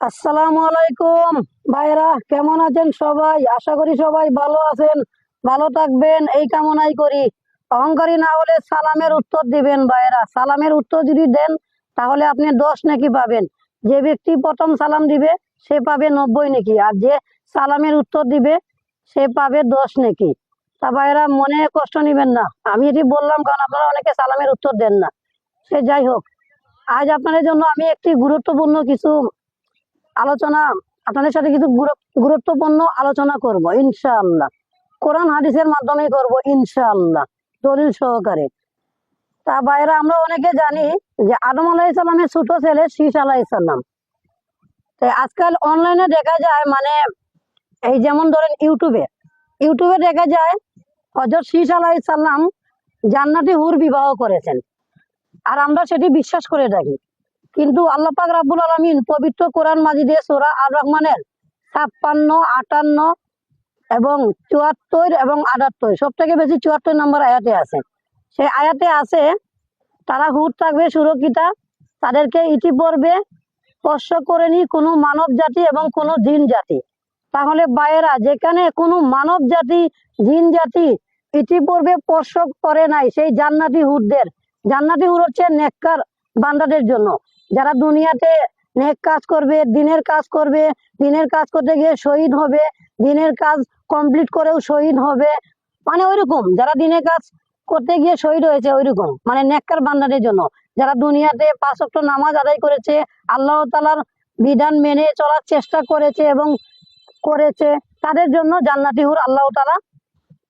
আসসালামু আলাইকুম। ভাইরা কেমন আছেন সবাই? আশা করি সবাই ভালো আছেন, ভালো থাকবেন, এই কামনাই করি। অহংকারী না হলে সালামের উত্তর দিবেন ভাইরা সালামের উত্তর যদি দেন, তাহলে আপনি দশ নাকি পাবেন। যে ব্যক্তি প্রথম সালাম দিবে, সে পাবে নব্বই নাকি। আর যে সালামের উত্তর দিবে, সে পাবে দশ নাকি। তা ভাইরা মনে কষ্ট নিবেন না। আমি এটি বললাম কারণ আপনারা অনেকে সালামের উত্তর দেন না। সে যাই হোক, আজ আপনাদের জন্য আমি একটি গুরুত্বপূর্ণ কিছু আলোচনা, আপনাদের সাথে কিছু গুরু- গুরুত্বপূর্ণ আলোচনা করব, ইনশাআল্লাহ। কোরআন হাদিসের মাধ্যমে করব, ইনশাআল্লাহ, দলিল সহকারে। তা বাইরে আমরা অনেকে জানি যে আদম আলাইসাল্লামের ছোট ছেলে শীষ আলাইসাল্লাম তো আজকাল অনলাইনে দেখা যায় মানে এই যেমন ধরেন ইউটিউবে ইউটিউবে দেখা যায় হজরত শীষ আলাইসাল্লাম জান্নাতি হুর বিবাহ করেছেন। আর আমরা সেটি বিশ্বাস করে থাকি। কিন্তু আল্লাহ পাক রাব্বুল আলামিন পবিত্র কোরআন মাজিদে সূরা আর রহমানের ছাপ্পান্ন, আটান্ন এবং চুয়াত্তর এবং আটাত্তর সব থেকে বেশি চুয়াত্তর নম্বর আয়াতে আছে। সেই আয়াতে আছে তারা হুট থাকবে, সুরক্ষিতা, তাদেরকে ইতিপূর্বে স্পর্শ করেনি কোনো মানব জাতি এবং কোনো জিন জাতি। তাহলে বাইরা যেখানে কোনো মানব জাতি, জিন জাতি ইতিপূর্বে স্পর্শ করে নাই, সেই জান্নাতি হুরদের জান্নাতি হুর হচ্ছে নেককার বান্দাদের জন্য। যারা দুনিয়াতে নেক কাজ করবে, দিনের কাজ করবে, দিনের কাজ করতে গিয়ে শহীদ হবে, দিনের কাজ কমপ্লিট করেও শহীদ হবে মানে ওইরকম। যারা দিনের কাজ করতে গিয়ে শহীদ হয়েছে, ওইরকম। মানে নেককার বান্দাদের জন্য। যারা দুনিয়াতে পাঁচ ওয়াক্ত নামাজ আদায় করেছে, আল্লাহ তালার বিধান মেনে চলার চেষ্টা করেছে এবং করেছে, তাদের জন্য জান্নাতি হুর আল্লাহ তালা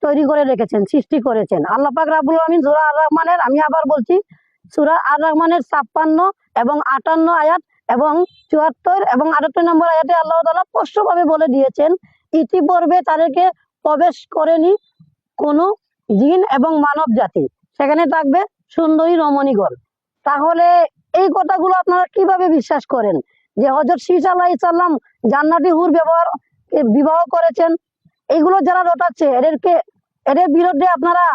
তৈরি করে রেখেছেন, সৃষ্টি করেছেন। আল্লাহ পাক রাবুল সুরা আর রহমানের আমি আবার বলছি সুরা আর রহমানের ছাপ্পান্ন এবং আটান্ন আয়াত এবং চুয়াত্তর এবং আটাত্তর নম্বর আয়াতে আল্লাহ তালা স্পষ্টভাবে বলে দিয়েছেন, ইতিপূর্বে তাদেরকে প্রবেশ করেনি কোনো জিন এবং মানব জাতি। সেখানে থাকবে সুন্দরী রমণীগণ। তাহলে এই কথাগুলো আপনারা কীভাবে বিশ্বাস করেন? যে হজরত শীষ আল্লাহ ইসাল্লাম জান্নাতি হুর ব্যবহার বিবাহ করেছেন এইগুলো যারা রটাচ্ছে, এদেরকে, এদের বিরুদ্ধে আপনারা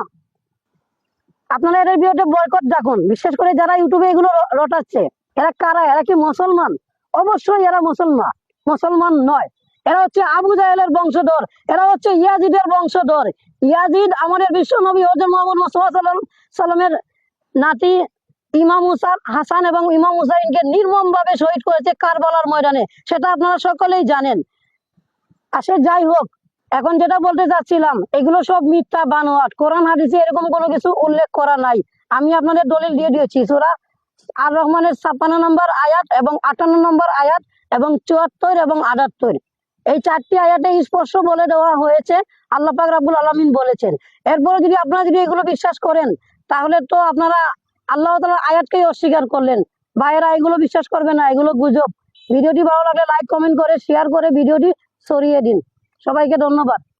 আপনারা এদের বিরুদ্ধে বয়কট দেখুন। বিশেষ করে যারা ইউটিউবে এগুলো রটাচ্ছে, এরা কারা? এরা কি মুসলমান? অবশ্যই এরা মুসলমান। মুসলমান নয়। এরা হচ্ছে আবু জাহেলের বংশধর। এরা হচ্ছে ইয়াজিদের বংশধর। ইয়াজিদ আমাদের বিশ্ব নবী হজর মোহাম্মদ মোস্তফা সাল্লাম সাল্লামের নাতি ইমাম হুসান হাসান এবং ইমাম হুসাইনকে নির্মম ভাবে শহীদ করেছে কারবালার ময়দানে। সেটা আপনারা সকলেই জানেন। আসে যাই হোক এখন যেটা বলতে চাচ্ছিলাম, এগুলো সব মিথ্যা, বানোয়াট। কোরআন, হাদিসে এরকম কোনো কিছু উল্লেখ করা নাই। আমি আপনাদের দলিল দিয়ে দিয়েছি। সুরা আর রহমানের ছাপ্পান্ন নম্বর আয়াত এবং আটান্ন নম্বর আয়াত এবং চুয়াত্তর এবং আটাত্তর। এই চারটি আয়াতে স্পষ্ট বলে দেওয়া হয়েছে। আল্লাহ পাক রাব্বুল আলামিন বলেছেন। এরপরে যদি আপনারা যদি এগুলো বিশ্বাস করেন, তাহলে তো আপনারা আল্লাহ তাআলার আয়াতকেই অস্বীকার করলেন। ভাইয়েরা, এগুলো বিশ্বাস করবে না, এগুলো গুজব। ভিডিওটি ভালো লাগলে লাইক কমেন্ট করে শেয়ার করে ভিডিওটি সরিয়ে দিন। সবাইকে ধন্যবাদ।